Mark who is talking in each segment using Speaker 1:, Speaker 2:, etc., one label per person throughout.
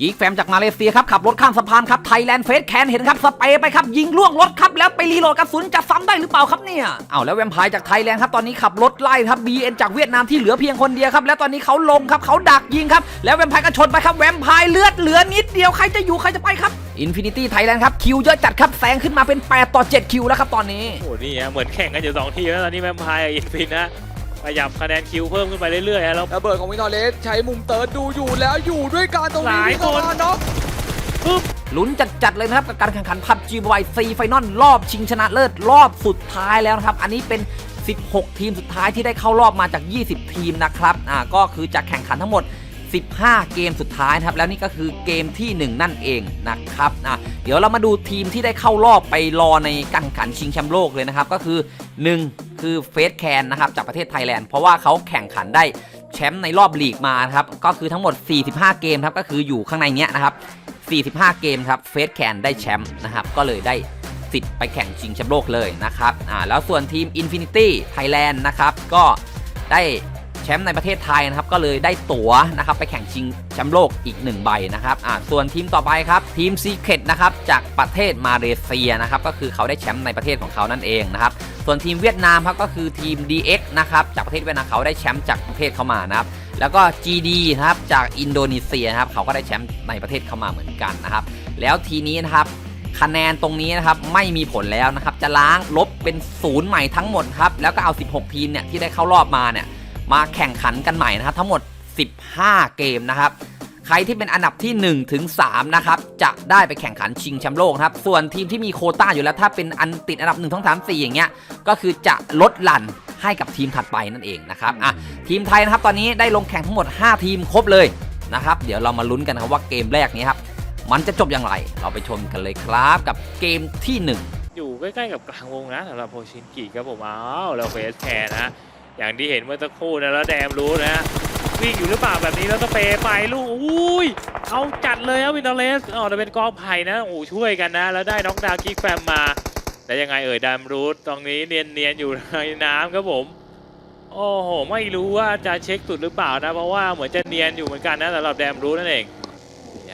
Speaker 1: กีกแฟมจากมาเลเซียครับขับรถข้ามสะพานครับไทยแลนด์เฟสแคนเห็นครับสเปรย์ไปครับยิงล่วงรถครับแล้วไปรีโหลดกระสุนจะซ้ำได้หรือเปล่าครับเนี่ยเอาแล้วแวมไพร์จากไทยแลนด์ครับตอนนี้ขับรถไล่ครับ BN จากเวียดนามที่เหลือเพียงคนเดียวครับแล้วตอนนี้เขาลงครับเขาดักยิงครับแล้วแวมไพร์ก็ชนไปครับแวมไพร์เลือดเหลือนิดเดียวใครจะอยู่ใครจะไปครับอินฟินิตี้ไทยแลนด์ครับคิวเยอะจัดครับแซงขึ้นมาเป็น8ต่อ7คิวแล้วครับตอนนี้
Speaker 2: โอ้โหนี่เหมือนแข่งกันอยู่สองทีแล้วตอนนี้แวมไพร์อินฟินนะ ขยับคะแนนคิวเพิ่มขึ้นไปเรื่อยๆฮะแล้ว
Speaker 3: ระเบิดของวินอเลสใช้มุมเติร์ดดูอยู่แล้วอยู่ด้วยการตรงนี้
Speaker 2: หลาย
Speaker 3: วิ่งเข้า
Speaker 2: คน
Speaker 3: มาน็อก
Speaker 1: ลุ้นจัดๆเลยนะครับกับการแข่งขันพับจีบอยซีไฟนอลรอบชิงชนะเลิศรอบสุดท้ายแล้วนะครับ อันนี้เป็น 16 ทีมสุดท้ายที่ได้เข้ารอบมาจาก 20 ทีมนะครับอ่าก็คือจะแข่งขันทั้งหมด 15 เกมสุดท้ายนะครับแล้วนี่ก็คือเกมที่ 1 นั่นเองนะครับอะเดี๋ยวเรามาดูทีมที่ได้เข้ารอบไปรอในการแข่งขันชิงแชมป์โลกเลยนะครับ ก็คือ 1 คือเฟสแคนนะครับจากประเทศไทยแลนด์ เพราะว่าเขาแข่งขันได้แชมป์ในรอบลีกมาครับก็คือทั้งหมด 45 เกมครับก็คืออยู่ข้างในเนี้ยนะครับ45 เกมครับเฟสแคนได้แชมป์นะครับก็เลยได้สิทธิ์ไปแข่งชิงแชมป์โลกเลยนะครับอ่าแล้วส่วนทีม Infinity Thailand นะครับก็ได้ แชมป์ในประเทศไทยนะครับก็เลยได้ตั๋วนะครับไปแข่งชิงแชมป์โลกอีก 1 ใบนะครับอ่าส่วนทีมต่อไปครับทีม Secret นะครับจากประเทศมาเลเซียนะครับก็คือเขาได้แชมป์ในประเทศของเขานั่นเองนะครับส่วนทีมเวียดนามครับก็คือทีม DX นะครับจากประเทศเวียดนามเขาได้แชมป์จากประเทศเขามานะครับแล้วก็ GD นะครับจากอินโดนีเซียนะครับเขาก็ได้แชมป์ในประเทศเขามาเหมือนกันนะครับแล้วทีนี้นะครับคะแนนตรงนี้นะครับไม่มีผลแล้วนะครับจะล้างลบเป็นศูนย์ใหม่ทั้งหมดครับแล้วก็เอา 16 ทีมเนี่ยที่ได้เข้ารอบมาเนี่ย มาแข่งขันกันใหม่นะครับทั้งหมด 15 เกมนะครับ ใครที่เป็นอันดับที่ 1 ถึง 3 นะครับ จะได้ไปแข่งขันชิงแชมป์โลกครับ ส่วนทีมที่มีโคต้าอยู่แล้วถ้าเป็นอันติดอันดับ1 2 3 4อย่างเงี้ยก็คือจะลดหลั่นให้กับทีมถัดไปนั่นเองนะครับอะทีมไทยนะครับตอนนี้ได้ลงแข่งทั้งหมด 5 ทีมครบเลยนะครับเดี๋ยวเรามาลุ้นกันครับว่าเกมแรกนี้ครับมันจะจบอย่างไร เราไปชมกันเลยครับกับเกมที่ 1
Speaker 2: อยู่ใกล้ๆกับกลางวงนะสำหรับโพชินกิครับผมอ้าวแล้วเฟสแคร์นะ อย่างที่เห็นเมื่อสักครู่นะแล้วแดมรู้นะ วิ่งอยู่หรือเปล่าแบบนี้แล้วสเปย์ไปลูกอุ้ยเอาจัดเลยครับวินเทเลสอ๋อแต่เป็นกองไผ่นะโอ้ช่วยกันนะ แล้วได้น็อกดาวน์กิ๊กแฟมมาแล้วยังไงเอ่ยดามรูทตรงนี้เนียนๆอยู่ในน้ำครับผมโอ้โห ไม่รู้ว่าจะเช็คสุดหรือเปล่านะ เพราะว่าเหมือนจะเนียนอยู่เหมือนกันนะสำหรับแดมรูทนั่นเอง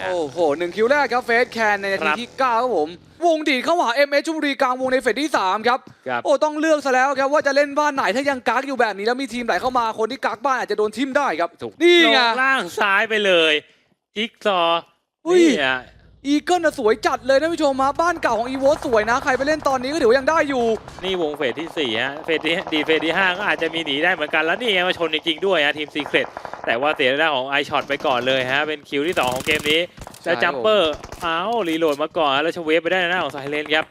Speaker 2: เนี่ย
Speaker 3: โอ้โหหนึ่งคิวแรกครับเฟสแคนในนา
Speaker 2: ค
Speaker 3: ที
Speaker 2: รับ
Speaker 3: ที่9ครับผม วงดีดเข้าหา MS ชุมบุรีกลางวงในเฟสที่ 3 ครับ
Speaker 2: ครับ
Speaker 3: โอ้ต้องเลือกซะแล้วครับว่าจะเล่นบ้านไหนถ้ายังกักอยู่แบบนี้แล้วมีทีมไหลเข้ามาคนที่กักบ้านอาจจะโดนทิมได้ครับ
Speaker 2: ถูก
Speaker 3: นี่ไง
Speaker 2: ลล่างซ้ายไปเลยจิ๊กซอว์
Speaker 3: อุ้ย
Speaker 2: นี่อะ
Speaker 3: อีเกิลน่ะสวยจัดเลยท่านผู้ชมมาบ้านเก่าของอีโวสวยนะ ใครไปเล่นตอนนี้ก็ถือว่ายังได้อยู่
Speaker 2: นี่วงเฟสที่สี่ฮะ เฟสที่ดีเฟสที่ห้าก็อาจจะมีหนีได้เหมือนกัน แล้วนี่ไงมาชนจริงๆด้วยฮะ ทีมซีเครตแต่ว่าเสียได้านของไอช็อตไปก่อนเลยฮะ เป็นคิวที่สองของเกมนี้แล้ว
Speaker 3: ใช่
Speaker 2: จัมเปอร์อ้าวรีโหลดมาก่อน แล้วชเวฟไปได้ในหน้าของไซเลนครับ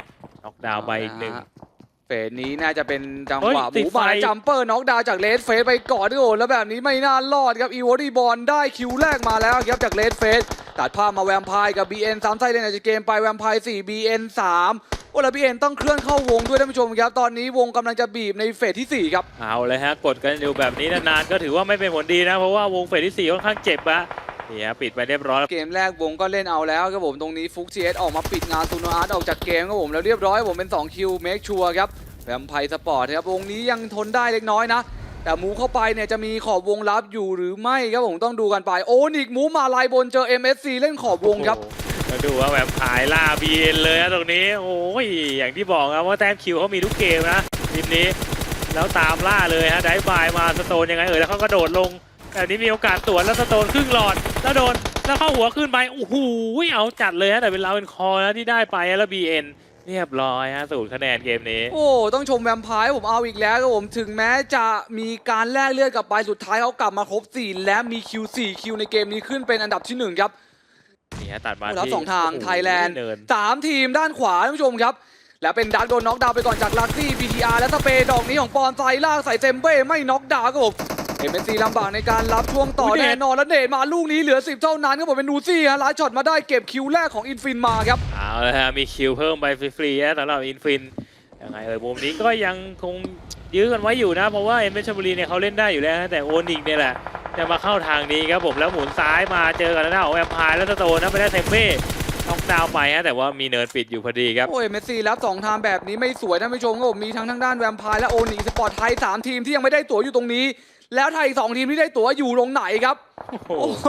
Speaker 2: น็อกดาวน์ไปอีกหนึ่ง
Speaker 3: เฟสนี้น่าจะเป็นจัง
Speaker 2: เฮ้
Speaker 3: ห
Speaker 2: ยวะ
Speaker 3: ห
Speaker 2: ติด
Speaker 3: มู
Speaker 2: ไฟ
Speaker 3: บาจัมเปอร์น็อกดาวน์จากเลสเฟสไปก่อนด้วยโอ้แล้วแบบนี้ไม่น่ารอดครับอีโวดีบอลได้คิวแรกมาแล้วครับจากเลสเฟส ตัดภาพมาแวมไพร์กับ BN 3ไซเลนจากเกมไปแวมไพร์4 BN 3โอ้แล้ว BN ต้องเคลื่อนเข้าวงด้วยท่านผู้ชมครับ ตอนนี้วงกำลังจะบีบในเฟสที่สี่ครับ
Speaker 2: เอาเลยฮะ กดกันอยู่แบบนี้นานๆก็ถือว่าไม่เป็นผลดีนะ เพราะว่าวงเฟสที่สี่ค่อนข้างเจ็บอะนี่ฮะปิดไปเรียบร้อยแล้ว
Speaker 3: เกมแรกวงก็เล่นเอาแล้วครับผมตรงนี้ฟุกซีเอสออกมาปิดงานซูโนอาร์ตออกจากเกมครับผมแล้วเรียบร้อยผมเป็น2คิวเมคชัวร์ครับแวมไพร์สปอร์ตครับวงนี้ยังทนได้เล็กน้อยนะ แต่หมูเข้าไปเนี่ยจะมีขอบวงลับอยู่หรือไม่ครับผมต้องดูกันไป โอ้นิกหมูมาลายบนเจอ MSC เล่นขอบวงครับ
Speaker 2: โอ้โหแล้วดูว่าแบบขายล่าบีเอ็นเลยนะตรงนี้ โอ้ยอย่างที่บอกนะว่าแต้มคิวเขามีทุกเกมนะทีมนี้ แล้วตามล่าเลยฮะได้บายมาสโตนยังไงเอ่ยแล้วเขากระโดดลงแบบนี้มีโอกาสสวนแล้วสโตนครึ่งหลอดแล้วโดนแล้วเข้าหัวขึ้นไปโอ้โหเอาจัดเลยฮะแต่เป็นเราเป็นคอนะที่ได้ไปแล้วบีเอ็น เรียบร้อยฮะสูตรคะแนนเกมนี้
Speaker 3: โอ้ต้องชมแวมไพร์ผมเอาอีกแล้วครับผมถึงแม้จะมีการแลกเลือดกลับไปสุดท้ายเขากลับมาครบ 4 และมีคิว4คิวในเกมนี้ขึ้นเป็นอันดับที่หนึ่งครับ
Speaker 2: นี่ฮะตัดมา
Speaker 3: แล้ว
Speaker 2: ที่
Speaker 3: สองทาง
Speaker 2: โโห
Speaker 3: ไทยแลนด์
Speaker 2: เนิน
Speaker 3: สามทีมด้านขวาท่านผู้ชมครับ แล้วเป็นดักโดนน็อกดาวน์ไปก่อนจากลักซี่ BTR และสเปย์ดอกนี้ของปอนไซลากใส่เซมเบ้ไม่น็อกดาวน์ครับผม เอ็มเอ็นซีลำบากในการรับช่วงต่อ
Speaker 2: อุ๊ยเดช
Speaker 3: แน่นอน แล้วเดชมาลูกนี้เหลือ 10 เท่านั้นครับผมเป็นนูซี่ฮะล้าช็อตมาได้เก็บคิวแรกของอินฟินมาครับ
Speaker 2: เอาละฮะ มีคิวเพิ่มไปฟรีๆนะสำหรับอินฟินยังไงเอ่ยมุมนี้ก็ยังคงยื้อกันไว้อยู่นะ เพราะว่าเอ็มเบชบุรีเนี่ยเขาเล่นได้อยู่แล้วนะแต่โอนิกเนี่ยแหละจะมาเข้าทางนี้ครับผมแล้วหมุนซ้ายมาเจอกันแล้วหน้าของแอมพายแล้วสโตนนะไปได้เซมเบ้ต้องดาวน์ไปฮะแต่ว่ามีเนินปิดอยู่พอดีครับ
Speaker 3: โอ้ยเมสซี่รับสองทางแบบนี้ไม่สวยท่านผู้ชมครับผมมีทั้งทางด้านแวมไพร์และโอนิสปอร์ตไทยสามทีมที่ยังไม่ได้ตั๋วอยู่ตรงนี้ แล้วไทยอีกสองทีมที่ได้ตั๋วอยู่ตรงไหนครับ
Speaker 2: โอ้โห
Speaker 3: โอ้โห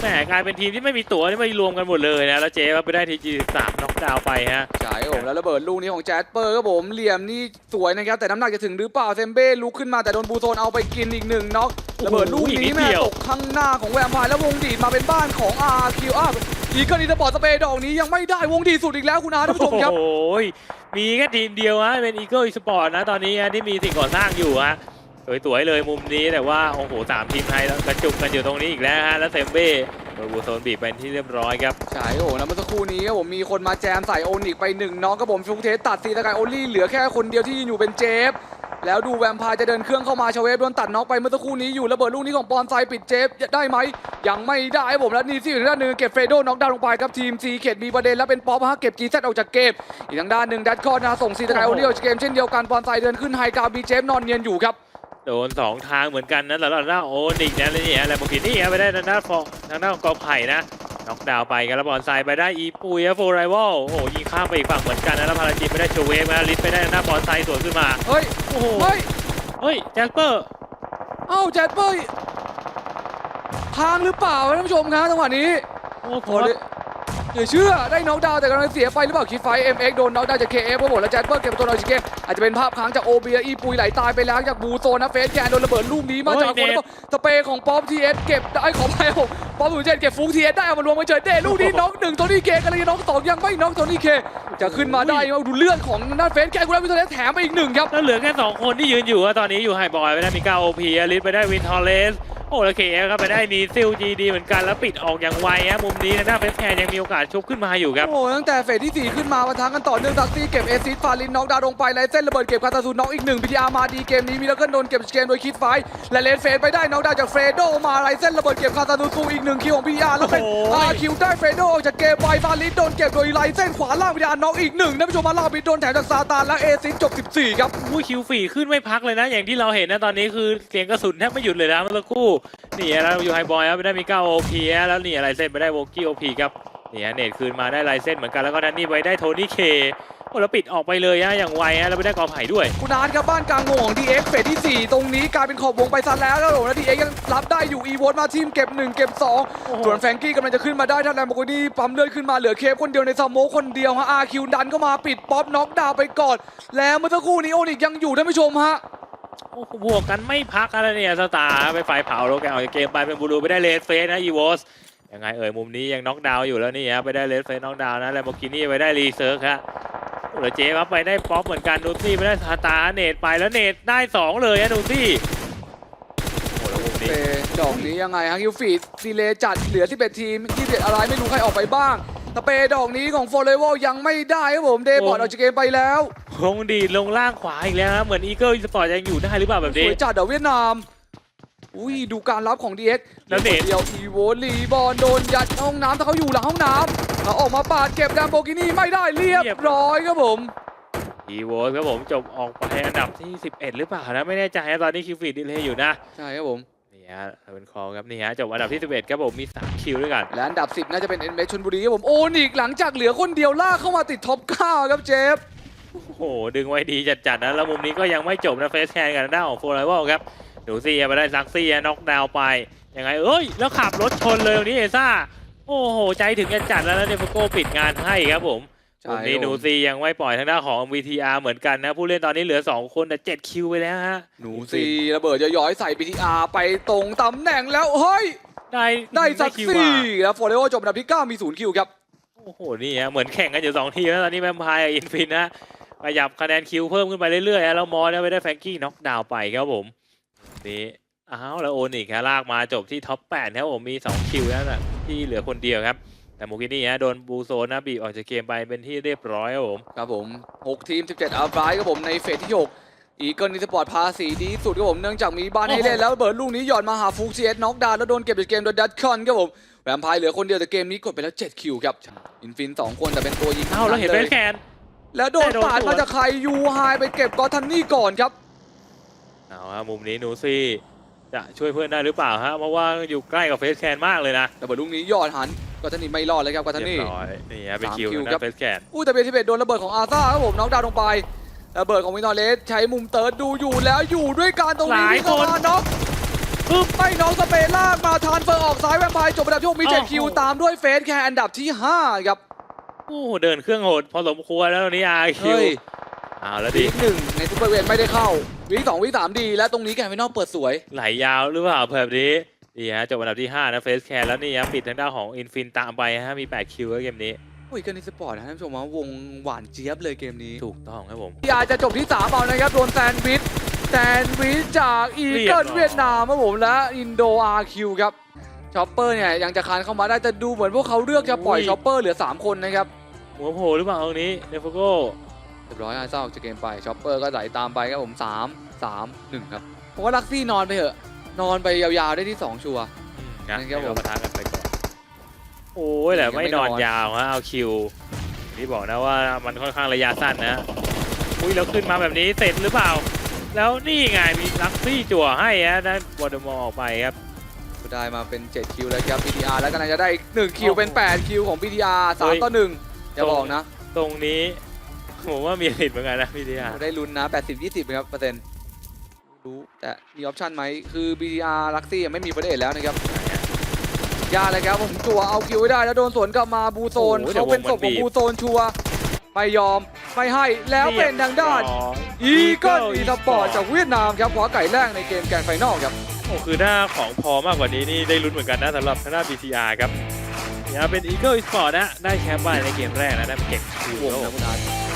Speaker 2: แหมกลายเป็นทีมที่ไม่มีตัวที่ไม่รวมกันหมดเลยนะ แล้วเจ๊ว่าไปได้ทีจีสามน็อกดาวน์ไปฮะ
Speaker 3: ใช่ครับผมแล้วระเบิดลูกนี้ของแจ๊ดเปอร์ครับผมเหลี่ยมนี่สวยนะครับ แต่น้ำหนักจะถึงหรือเปล่าเซมเบ้ลุกขึ้นมาแต่โดนบูโซนเอาไปกินอีกหนึ่งน็อก
Speaker 2: โอ้โห
Speaker 3: ระเบิดลูก
Speaker 2: อีกนิ
Speaker 3: นี้
Speaker 2: ด
Speaker 3: แม่
Speaker 2: เดียว
Speaker 3: ตกข้างหน้าของแวมไพร์แล้ววงดีดมาเป็นบ้านของอาร์คิวอัพอีกกรณีสปอร์ตสเปรย์ดอกนี้ยังไม่ได้วงดีดสุดอีกแล้วคุณอาท่านผู้ชมครับ
Speaker 2: โอ้โหมีแค่ทีมเดียวฮะเป็นอีเกิลสปอร์ตนะตอนนี้ฮะที่มีสิ่งก่อสร้างอยู่ฮะ สวยๆเลยมุมนี้แต่ว่าโอ้โหสามทีมไทยแล้วกระจุกกันอยู่ตรงนี้อีกแล้วฮะแล้วเซมเบ้โดนบูโซนบีบเป็นที่เรียบร้อยครับ
Speaker 3: ใช่โอ้โหแล้วเมื่อสักครู่นี้ครับผมมีคนมาแจมใส่โอนิกไปหนึ่งน้องครับผมฟุกเทสตัดซีตะกายโอลี่เหลือแค่คนเดียวที่ยืนอยู่เป็นเจฟแล้วดูแวมไพร์จะเดินเครื่องเข้ามาชาเวฟโดนตัดน็อกไปเมื่อสักครู่นี้อยู่ระเบิดลูกนี้ของปอนไซปิดเจฟได้ไหมยังไม่ได้ผมแล้วนี่ซี่อยู่ด้านหนึ่งเก็บเฟโดน็อกดาวลงไปครับทีมซีเขตมีประเด็นแล้วเป็นป๊อปฮะเก็บจีเซตออกจากเกมอีกทางด้านหนึ่งดัตคอนนะส่งซีตะกายโอลี่ออกจากเกมเช่นเดียวกันปอนไซเดินขึ้นไฮกาบีเจฟนอนเนียนอยู่ครับ
Speaker 2: โดนสองทางเหมือนกันนะแล้วเราหน้าโอ้นิกนะแล้วนี่อะไรบอกกินี่ฮะไปได้ทางด้านฟองทางด้านกอไผ่นะน็อกดาวน์ไปกันแล้วบอลไซด์ไปได้อีปุยโฟไรวอลโอ้โหยิงข้ามไปอีกฝั่งเหมือนกันนะแล้วพาราจินไปได้โชเวฟนะลิสไปได้ทางด้านบอลไซด์สวนขึ้นมา
Speaker 3: เฮ้ย
Speaker 2: โอ้โห
Speaker 3: เฮ้ย
Speaker 2: เฮ้ยแจ็คเปอร์
Speaker 3: เอ้าแจดเปอร์ทางหรือเปล่าท่านผู้ชมครับจังหวะนี้
Speaker 2: โอ้โห
Speaker 3: โอ้ย เหลือเชื่อได้น็อกดาวน์แต่กำลังเสียไปหรือเปล่าคิดไฟเอ็มเอ็กโดนน็อกดาวน์จากเคเอฟครับผมแล้วแจ็คเปอร์เก็บตัวเราจากเกมอาจจะเป็นภาพค้างจากโอเบียอีปุยไหลตายไปแล้วจากบูโซนนะเฟสแกนโดนระเบิดลูกนี้มาจากคนแล้วก็สเปรย์ของป๊อปทีเอสเก็บได้ขอไปผมป๊อปหนูเจนเก็บฟุกทีเอสได้เอามารวมกันเฉยเด้ลูกนี้น็อกหนึ่งโทนี่เคกำลังจะน็อกสองยังไม่น็อกโทนี่เคจะขึ้นมาได้เอาดูเลือดของด้านเฟสแกนกูได้วิโตเลสแถมไปอีกหนึ่งครับ
Speaker 2: แล้วเหลือแค่สองคนที่ยืนอยู่อะตอนนี้อยู่ไฮบอยไปได้มีก้าโอพีลิสไปได้วินทอร์เลส โอ้แล้วเคเอฟครับไปได้นีซิลจีดีเหมือนกันแล้วปิดออกอย่างไวฮะมุมนี้นะหน้าเฟสแคนยังมีโอกาสชุบขึ้นมาอยู่ครับ
Speaker 3: โอ้ตั้งแต่เฟสที่4ขึ้นมาประทะกันต่อเนื่องตักซี่เก็บเอซิสฟาลินน็อกดาวลงไปไลเส้นระเบิดเก็บคาตาซูน็อกอีกหนึ่งพีทีอาร์มาดีเกมนี้มีแล้วก็โดนเก็บเกมโดยคิดไฟและเลนเฟสไปได้น็อกดาวจากเฟรโดมาไลเส้นระเบิดเก็บคาตาซูซูอีกหนึ่งคิวของพีอาร์แล้วเป็นอาคิวได้เฟรโดออกจากเกมไปฟาลินโดนเก็บโดยไลเส้นขวาล่างพีทีอาร์น็อกอีกหนึ่งท่านผู้ชมมาลาบิดโดนแถมจากซาตานและเอซิสจบ 14 ครับ
Speaker 2: อุ้ยคิวฝีขึ้นไม่พักเลยนะ อย่างที่เราเห็นนะตอนนี้คือเสียงกระสุนแทบไม่หยุดเลยนะเมื่อสักครู่นี่แล้วอยู่ไฮบอยครับไปได้มีก้าโอพีแล้วนี่อะไรเส้นไปได้โวกี้โอพีครับนี่ฮะเนตคืนมาได้ลายเส้นเหมือนกันแล้วก็นันนี่ไปได้โทนี่เคโอ้แล้วปิดออกไปเลยฮะอย่างไวฮะแล้วไปได้กอไผ่ด้วย
Speaker 3: คุณอาร์ตครับบ้านกลางวงของ DX เฟสที่ 4 ตรงนี้กลายเป็นขอบวงไปซะแล้วแล้วโหแล้ว DX ยังรับได้อยู่อีโวตมาทีมเก็บ 1 เก็บ2
Speaker 2: โอ้โห
Speaker 3: ส่วนแฟรงกี้กำลังจะขึ้นมาได้ท่านแลมโบกินี่ปั๊มเลือดขึ้นมาเหลือเคฟคนเดียวในสโมคคนเดียวฮะอาคิวดันเข้ามาปิดป๊อปน็อกดาวน์ไปก่อนแล้วเมื่อสักครู่นี้โอนิกยังอยู่ท่านผู้ชมฮะ
Speaker 2: โอ้โหบวกกันไม่พักอะไรเนี่ยสตาร์ไปไฟเผาโลแกนออกจากเกมไปเป็นบูรูไปได้เลสเฟสนะอีวอสยังไงเอ่ยมุมนี้ยังน็อกดาวน์อยู่แล้วนี่ฮะไปได้เลสเฟสน็อกดาวน์นะแลมโบกินี่ไปได้รีเซิร์ฟฮะโอ้แล้วเจครับไปได้ป๊อปเหมือนกันนูซี่ไปได้สตาร์เนตไปแล้วเนตได้สองเลยฮะนูซี่โอ้แล้วมุมนี้
Speaker 3: เตดอกนี้ยังไงฮะคิวฟีดซีเลจัดเหลือ11ทีม21อะไรไม่รู้ใครออกไปบ้าง สเปย์ดอกนี้ของโฟเลเวลยังไม่ได้ครับผมเดย์บอร์ดออกจากเกมไปแล้ว
Speaker 2: วงดีดลงล่างขวาอีกแล้วนะเหมือนอีเกิลสปอร์ตยังอยู่ได้หรือเปล่าแบบ
Speaker 3: ส
Speaker 2: นี้
Speaker 3: วยจัดเดี๋ยวเวียดนามอุ้ยดูการรับของ DX
Speaker 2: แล้วเนต
Speaker 3: เดียวอีโวลีบอลโดนยัดห้องน้ำถ้าเขาอยู่หลังห้องน้ำเขาออกมาปาดเก็บดัมโบกินี่ไม่ได้เรียบร้อยครับผม
Speaker 2: อีโวสครับผมจบออกไปอันดับที่ 11 หรือเปล่านะไม่แน่ใจนะตอนนี้คิวฟีดดีเลยอยู่นะ
Speaker 3: ใช่ครับผม
Speaker 2: นี่ ฮะเป็นคอครับนี่ฮะจบอันดับที่ 11ครับผมมี 3 คิวด้วยกัน
Speaker 3: และอันดับ 10 น่าจะเป็นเอ็นเมชนบุรีครับผม โอนิกหลังจากเหลือคนเดียวลากเข้ามาติดท็อป9ครับเจฟ
Speaker 2: โอ้โห ดึงไว้ดีจัดๆนะ แล้วมุมนี้ก็ยังไม่จบนะเฟสแคนกันด้านของโฟร์ไลวอลครับหนูซี่ไปได้ซักซี่น็อกดาวน์ไป ยังไงเอ้ย แล้วขับรถชนเลยตรงนี้เอซ่า โอ้โห ใจถึงจะจัดแล้วนะเดฟโก้ปิดงานให้ครับผม
Speaker 3: ใช่
Speaker 2: มุมนี้
Speaker 3: ครับผม
Speaker 2: หนูซียังไม่ปล่อยทางด้านของ VTR เหมือนกันนะ ผู้เล่นตอนนี้เหลือ 2 คนแต่7คิวไปแล้วฮะ
Speaker 3: หนูซีระเบิดย้อยๆใส่ BTR ไปตรงตำแหน่งแล้ว เฮ้ย
Speaker 2: ได้
Speaker 3: ได้สัก
Speaker 2: คิว
Speaker 3: สี่
Speaker 2: อะ
Speaker 3: แล้วโฟเลโอจบอันดับที่ 9 มี 0 คิวครับ
Speaker 2: โอ้โห นี่ฮะ เหมือนแข่งกันอยู่ 2 ทีมแล้วตอนนี้แวมไพร์กับอินฟินนะขยับคะแนนคิวเพิ่มขึ้นไปเรื่อยๆฮะแล้วมอสเนี่ยไปได้แฟรงกี้น็อกดาวน์ไปครับผมนี่อ้าวแล้วโอนิกฮะลากมาจบที่ท็อป8ครับผมมี 2 คิวแล้วนะที่เหลือคนเดียวครับ แต่โมกินี่ฮะโดนบูโซนนะบีบออกจากเกมไปเป็นที่เรียบร้อยครับผม
Speaker 3: ครับผม 6 ทีม 17 อัลไบรท์ครับผมในเฟสที่ 6 อีเกิลนิสปอร์ตพาสีดีที่สุดครับผมเนื่องจากมีบ้านให้เล่นแล้วเบิร์ดลูกนี้หย่อนมาหาฟุกซีเอสน็อกดาวน์แล้วโดนเก็บจากเกมโดยดัตคอนครับผมแวมไพร์เหลือคนเดียวแต่เกมนี้กดไปแล้ว7คิวครับอินฟิน2คนแต่เป็นตัวยิง
Speaker 2: อ้าวเราเห็น
Speaker 3: ล
Speaker 2: เบ
Speaker 3: ย
Speaker 2: สแคน
Speaker 3: แล้วโดน
Speaker 2: แต่โดน
Speaker 3: ปาด
Speaker 2: สวน
Speaker 3: มาจากใครยูไฮไปเก็บกอตทันนี่ก่อนครับ
Speaker 2: เอาฮะมุมนี้นูซี่ จะช่วยเพื่อนได้หรือเปล่าฮะเพราะว่าอยู่ใกล้กับเฟสแคนมากเลยนะ
Speaker 3: แต่เบิร์ดลูกนี้ยอดหันกอตทันนี่ไม่รอดเลยครับกอตทัน
Speaker 2: เรีย
Speaker 3: นี่
Speaker 2: บร้อยนี่ฮะเป็น
Speaker 3: สาม
Speaker 2: คิว
Speaker 3: คิว
Speaker 2: นะครับเฟสแคน
Speaker 3: อู้แต่เบทิเบตโดนระเบิดของอาซาครับผมน็อกดาวน์ลงไประเบิดของวินอเลสใช้มุมเติร์ดดูอยู่แล้วอยู่ด้วยการตรงนี้
Speaker 2: หลาย
Speaker 3: วิ่งเข้า
Speaker 2: คน
Speaker 3: มาน็อก
Speaker 2: ปึ๊บ
Speaker 3: ไม่น้องสเปนลากมาทานเฟอร์ออกซ้ายแวมไพร์จบอันดับที่6มีเจ็ด
Speaker 2: โอ้โห
Speaker 3: คิวตามด้วยเฟสแค่อันดับที่5ครับ
Speaker 2: โอ้โหเดินเครื่องโหดพอสมควรแล้วตอนนี้อาคิว
Speaker 3: เฮ้ย
Speaker 2: เอาแล้ว
Speaker 3: วี
Speaker 2: ดิ
Speaker 3: คหนึ่งในซูเปอร์เวนไม่ได้เข้าวีคสองวีคสามดี และตรงนี้แกนไฟนอลเปิดสวย
Speaker 2: ไหลยาวหรือเปล่าแบบนี้นี่ฮะจบอันดับที่ 5 นะเฟสแคร์แล้วนี่ฮะปิดทางด้านของอินฟินตามไปฮะมี 8 คิวแล้วเกมนี้
Speaker 3: อุ้ยกันนิสปอร์ตนะท่านผู้ชมว่าวงหวานเจี๊ยบเลยเกมนี้
Speaker 2: ถูกต้องครับผม
Speaker 3: พีอาร์จะจบที่3เอานะครับโดนแซนด์วิชแซนด์วิชจากอี
Speaker 2: เรียบ
Speaker 3: เกิ
Speaker 2: ร้
Speaker 3: ล
Speaker 2: อย
Speaker 3: เวียดนามครับผมและอินโดอาร์คิวครับชอปเปอร์เนี่ยยังจะคานเข้ามาได้แต่ดูเหมือนพวกเขาเลือกจะปล่อยชอปเปอร์เหลือ 3 คนนะครับ
Speaker 2: หัวโผล่หรือเปล่าตรงนี้เดฟโก้
Speaker 3: เรียบร้อยอาเซาออกจากเกมไปชอปเปอร์ก็ไหลตามไปครับผม 3 3 1 ครับผมว่าลักซี่นอนไปเถอะนอนไปยาวๆได้ที่ 2 ชัวร์
Speaker 2: นะ
Speaker 3: งั้นครั
Speaker 2: ให้
Speaker 3: บผม
Speaker 2: เราประทะกันไปก่อนโอ้ยแต่
Speaker 3: ยังไม่
Speaker 2: ไม่นอน
Speaker 3: นอน
Speaker 2: ยาวฮะเอาคิวที่บอกนะว่ามันค่อนข้างระยะสั้นนะอุ้ยแล้วขึ้นมาแบบนี้เสร็จหรือเปล่า แล้วนี่ไงมีลักซี่จั่วให้ฮะได้วอร์ดมอร์ออกไปครับ
Speaker 3: ก็ได้มาเป็น 7 คิวแล้วครับ PTR แล้วกำลังจะได้อีก1คิว
Speaker 2: โอ้โห
Speaker 3: เป็น 8 คิวของ PTR
Speaker 2: เฮ้ย
Speaker 3: 3ต่อ1อย่าบอกนะ
Speaker 2: ตรงนี้ ผมว่ามีสิทธิ์เหมือนกันนะพี่เดีย
Speaker 3: ได้ลุ้นนะ 80 20ครับเปอร์เซ็นต์รู้แต่มีออปชันไหมคือ BTR ลักซี่ไม่มีประเด็นแล้วนะครับยากเลยครับผมจั่วเอาคิวไว้ได้แล้วโดนสวนกลับมาบูโซน
Speaker 2: โอ้โห
Speaker 3: เขาเป็นศพของบูโซนชัวร์ไม่ยอมไม่ให้แล้วเป็นทางด้าน อีเกิลอีสปอร์ตจากเวียดนามครับคว้าไก่แรกในเกมแกรนด์ไฟนอลครับ
Speaker 2: โอ้คือถ้าของพอมากกว่านี้นี่ได้ลุ้นเหมือนกันนะสำหรับทางด้าน BTR ครับเนี่ยเป็น Eagle Esport นะ ได้แชมป์ไปในเกมแรกนะได้เก็บคิว
Speaker 3: วง
Speaker 2: แล้ว
Speaker 3: นะคุณอาร์ต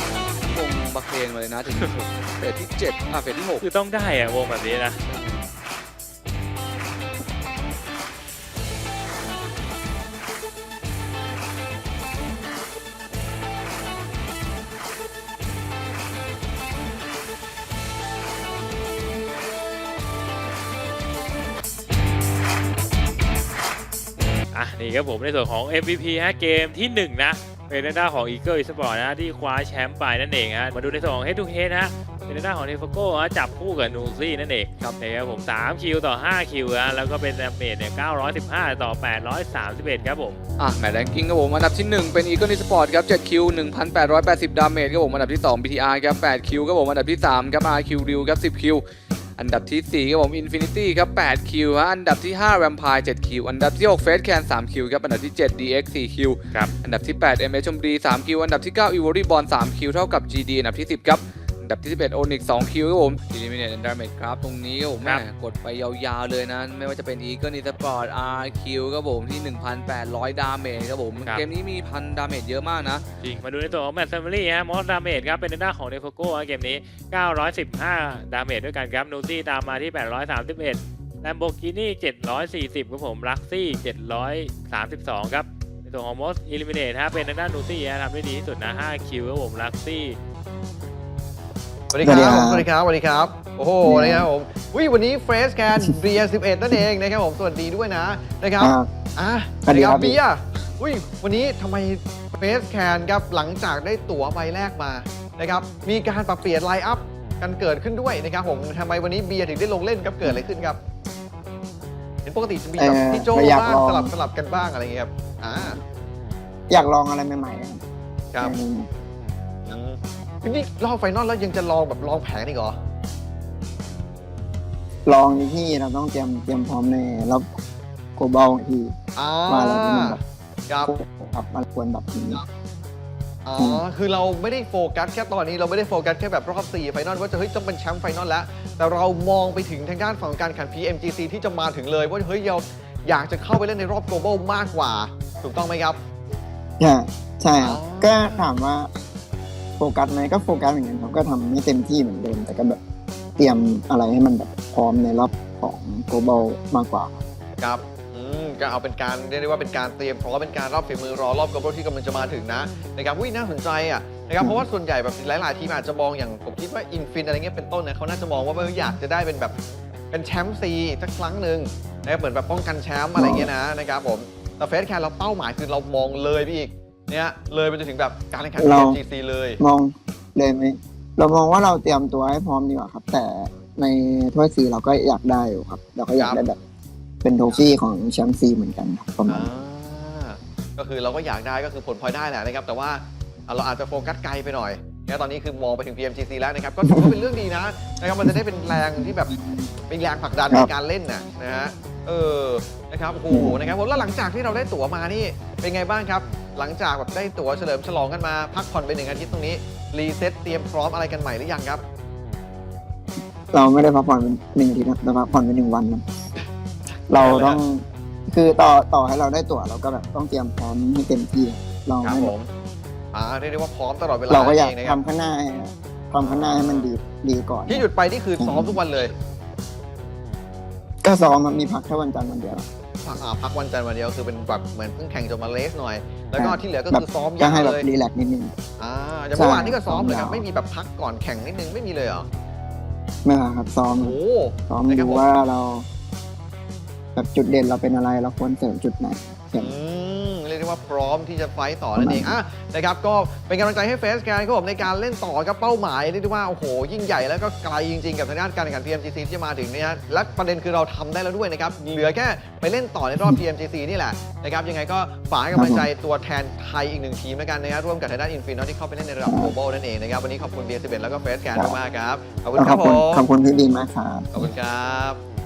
Speaker 3: วงบักเพลงมาเลยนะถึงเฟสที่7อะเฟสที่6
Speaker 2: คือต้องได้อะวงแบบนี้นะอะนี่ครับผมในส่วนของ MVP ฮะเกมที่ 1 นะ เป็นหน้านของ Eagle Esport นะที่คว้าแชมป์ไปนั่นเองฮะมาดูในส่วนของ Head to Head นะเป็นหน้านของเทฟโก้ฮะจับคู่กับนูซี่นั่นเองครับนะครับผม3คิวต่อ 5 คิวฮะแล้วก็เป็นดาเมจเนี่ย915 ต่อ 831 ครับผม
Speaker 3: อะแมตช์แรงกิ้งครับผม อันดับที่ 1 เป็น Eagle Esport ครับ7คิว 1,880 ดาเมจครับผม อันดับที่ 2 BTR ครับ8คิวครับผม อันดับที่ 3 ครับ RQ Deal ครับ10 คิว อันดับที่ 4 ครับผม Infinity ครับ8คิวฮะอันดับที่ 5 Vampire 7คิวอันดับที่ 6 Face Can 3คิวครับอันดับที่ 7 DX 4คิว
Speaker 2: ครับ
Speaker 3: อันดับที่ 8 MS ชมบุรี3คิวอันดับที่ 9 Ivory Bond 3คิวเท่ากับ GD อันดับที่ 10 ครับอัน ดับที่11 Onyx 2คิวครับผม Eliminate and Damage ครับ ตรงนี้ครับผม
Speaker 2: ครั
Speaker 3: แม่
Speaker 2: บ
Speaker 3: กดไปยาวๆเลยนะ ไม่ว่าจะเป็น Eagle Esport RQ ครับผมที่ 1,800 ดาเมจครับผม
Speaker 2: ครับ
Speaker 3: เกมนี้มีพันดาเมจเยอะมากนะ
Speaker 2: จริง มาดูในตัวของแมตต์แฟมิลี่ฮะมอสดาเมจครับ เป็นในด้านของเดฟโก้เกมนี้ 915 ดาเมจด้วยกันครับนูซี่ตามมาที่ 831 Lamborghini 740ครับผมลักซี่732ครับในตัวของมอสอิลิมิเนตฮะเป็นในด้านนูซี่ฮะทำได้ดีที่สุดนะ 5 คิวครับผมลักซี่
Speaker 4: ส วัสดีครับ
Speaker 5: สวัสดีครับ
Speaker 4: สวัสดีครับ โอ้โห นะครับผมวิวันนี้เฟสแกนเบียร์11นั่นเองนะครับผม สวัสดีด้วยนะ นะครับ
Speaker 5: อ่า
Speaker 4: อะ
Speaker 5: สวัสดีครับ
Speaker 4: เบียร์อุ้ยวันนี้ทำไมเฟสแคนครับหลังจากได้ตั๋วใบแรกมานะครับ มีการปรับเปลี่ยนไลน์อัพกันเกิดขึ้นด้วยนะครับผมทำไมวันนี้เบียร์ถึงได้ลงเล่นครับ เกิดอะไรขึ้นครับ เห็นปกติจะมีแบบ
Speaker 5: เอ่อ
Speaker 4: พี่โจ
Speaker 5: ไม่อยาก
Speaker 4: บ้าง
Speaker 5: ลอง
Speaker 4: สลับสลับกันบ้างอะไรอย่างเงี้ยครับ อ่า
Speaker 5: อยากลองอะไรใหม่ๆครับ
Speaker 4: ครับ
Speaker 5: อืม
Speaker 4: อืม นี่รอบไฟนอลแล้วยังจะลองแบบลองแผงอีกเหรอ
Speaker 5: ลองในที่เราต้องเตรียมเตรียมพร้อมในรอบโกลบอลที่
Speaker 4: อ่า
Speaker 5: ว่าอะไรที่มันแบบ
Speaker 4: ครับ
Speaker 5: ครับมันควรแบบนี้
Speaker 4: อ๋อ คือเราไม่ได้โฟกัสแค่ตอนนี้เราไม่ได้โฟกัสแค่แบบรอบ4ไฟนอลว่าจะเฮ้ยต้องเป็นแชมป์ไฟนอลแล้ว แต่เรามองไปถึงทางด้านฝั่งการแข่ง PMGC ที่จะมาถึงเลยว่าเฮ้ยเราอยากจะเข้าไปเล่นในรอบ global มากกว่า ถูกต้องไหมครับ
Speaker 5: ใช่ใช่ครับ
Speaker 4: อ๋อ
Speaker 5: ก็ถามว่า โฟกัสไหมก็โฟกัสเหมือนกันครับก็ทำไม่เต็มที่เหมือนเดิม แต่ก็แบบเตรียมอะไรให้มันแบบพร้อมในรอบของโกลบอลมากกว่า
Speaker 4: ครับอืมก็เอาเป็นการเรียกได้ว่าเป็นการเตรียมพร้อมเป็นการรอบฝีมือรอรอบ global ที่กำลังจะมาถึงนะนะครับวิน่าสนใจอะนะครับเพราะว่าส่วนใหญ่แบบหลาย ๆ ทีมอาจจะมองอย่างผมคิดว่าอินฟินอะไรเงี้ยเป็นต้นนะเขาน่าจะมองว่าเอออยากจะได้เป็นแบบเป็นแชมป์ซีสักครั้งหนึ่งนะครับเหมือนแบบป้องกันแชมป์อะไรเงี้ยนะนะครับผมแต่เฟสแคนเราเป้าหมายคือเรามองเลยไปอีก เนี่ยเลยไปจนถึงแบบการแข่งขัน
Speaker 5: เรา
Speaker 4: PMGC เลย
Speaker 5: มองเลยไหมเรามองว่าเราเตรียมตัวให้พร้อมดีกว่าครับ แต่ในถ้วยซีเราก็อยากได้อยู่ครับ เราก็อยากได้แบบ เป็นโทฟี่ของแชมป์ซีเหมือนกันครับประมาณ
Speaker 4: อ่าก็คือเราก็อยากได้ก็คือผลพลอยได้แหละนะครับ แต่ว่าอะเราอาจจะโฟกัสไกลไปหน่อย นะตอนนี้คือมองไปถึง PMGC แล้วนะครับ ก็ถือว่าเป็นเรื่องดีนะนะครับมันจะได้เป็นแรงที่แบบเป็นแรงผลักดัน
Speaker 5: ครั
Speaker 4: ใน
Speaker 5: บ
Speaker 4: การเล่นน่ะนะฮะเออนะครับโอ้โหนะครับผมแล้วหลังจากที่เราได้ตั๋วมานี่เป็นไงบ้างครับ หลังจากแบบได้ตั๋วเฉลิมฉลองกันมาพักผ่อนไปหนึ่งอาทิตย์ตรงนี้รีเซ็ตเตรียมพร้อมอะไรกันใหม่หรือยังครับ
Speaker 5: เราไม่ได้พักผ่อนเป็นหนึ่งอาทิตย์นะเราพักผ่อนเป็นหนึ่งวันนะเราต้องคือต่อต่อให้เราได้ตั๋วเราก็แบบต้องเตรียมพร้อมให้เต็มที่เรา
Speaker 4: ครับ
Speaker 5: ไม่
Speaker 4: ผม อ่าเรียกได้ว่าพร้อมตลอดเวลา
Speaker 5: เราก็อยาก
Speaker 4: นั่นงนะครับ
Speaker 5: ทำข้างหน้าให้ทำข้างหน้าให้มันดีดีก่อน
Speaker 4: ที่หยุดไปนี่คือซ้อมทุกวันเลย
Speaker 5: ก็ซ้อมมันมีพักแค่วันจันทร์วันเดียว
Speaker 4: พักอ่าพักวันจันทร์วันเดียวคือเป็นแบบเหมือนเพิ่งแข่งจบมาเลสหน่อย แล้วก็
Speaker 5: ครับ
Speaker 4: ที่เหลือก็
Speaker 5: แบบ
Speaker 4: คือซ้อม
Speaker 5: ก็
Speaker 4: ยาว
Speaker 5: ให้แบบ
Speaker 4: เลย
Speaker 5: รีแลกซ์นิดนึง
Speaker 4: อ่าอย่างเมื่อวาน
Speaker 5: ใช่
Speaker 4: นี่ก็ซ้อมเลยครับ
Speaker 5: ซ้อมยาว
Speaker 4: ไม่มีแบบพักก่อนแข่งนิดนึงไม่มีเลยเหรอ
Speaker 5: ไม่ครับซ้อม
Speaker 4: โอ้
Speaker 5: ซ้อม
Speaker 4: นะครับ
Speaker 5: ดู
Speaker 4: ผม
Speaker 5: ว่าเรา แบบจุดเด่นเราเป็นอะไร เราควรเสริมจุดไหน
Speaker 4: อืมเรี ยกได้ว่าพร้อมที่จะไฟต์ต่อนั่นเองอะนะครับก็เป็นกำลังใจให้เฟสแกนครับผมในการเล่นต่อครับเป้าหมายเรียกได้ว่าโอ้โหยิ่งใหญ่แล้วก็ไกลจริงๆ กับทางด้านการแข่งขัน PMGC ที่จะมาถึงเนี่ยและประเด็นคือเราทำได้แล้วด้วยนะครับเหลือแค่ไปเล่นต่อในรอบ PMGC นี่แหละนะครับยังไงก็ฝากให้กำลังใจตัวแทนไทยอีกหนึ่งทีมแล้วกันนะครับร่วมกับทางด้านอินฟินที่เข้าไปเล่นในระดับ global นั่นเองนะครับวันนี้ขอบคุณเบียร์สิบเอ็ดแล้วก็เฟสแกนมากๆครับขอบคุณ
Speaker 5: ข
Speaker 4: ครั
Speaker 5: อ
Speaker 4: บบผ
Speaker 5: คุณ
Speaker 4: ม
Speaker 5: ขอบคุณพี่ดีมากครับ
Speaker 4: ขอบคุณครับ